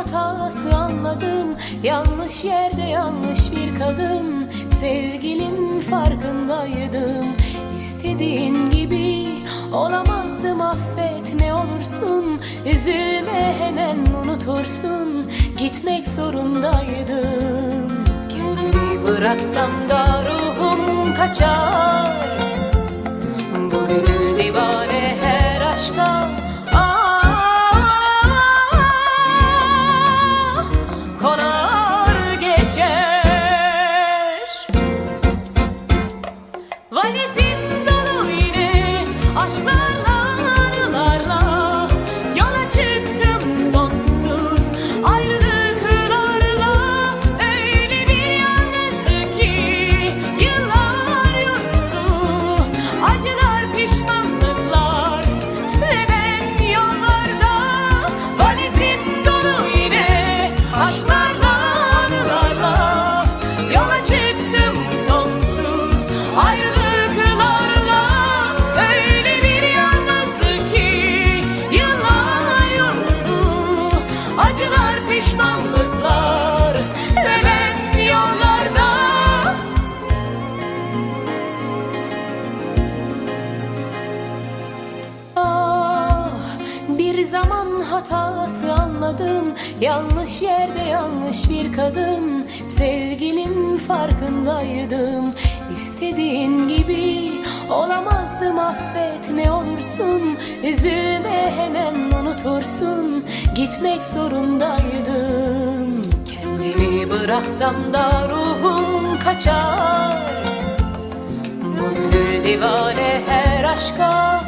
hatası anladım. Yanlış yerde yanlış bir kadın. Sevgilim farkındaydım. İstediğin gibi olamazdım affet ne olursun. Üzülme hemen unutursun. Gitmek zorundaydım. Kendimi bıraksam da ruhum kaçar. Yine hatası anladım. Yanlış yerde yanlış bir kadın. Sevgilim farkındaydım. İstediğin gibi olamazdım affet ne olursun. Üzülme hemen unutursun. Gitmek zorundaydım. Kendimi bıraksam da ruhum kaçar. Bu gönül divane her aşka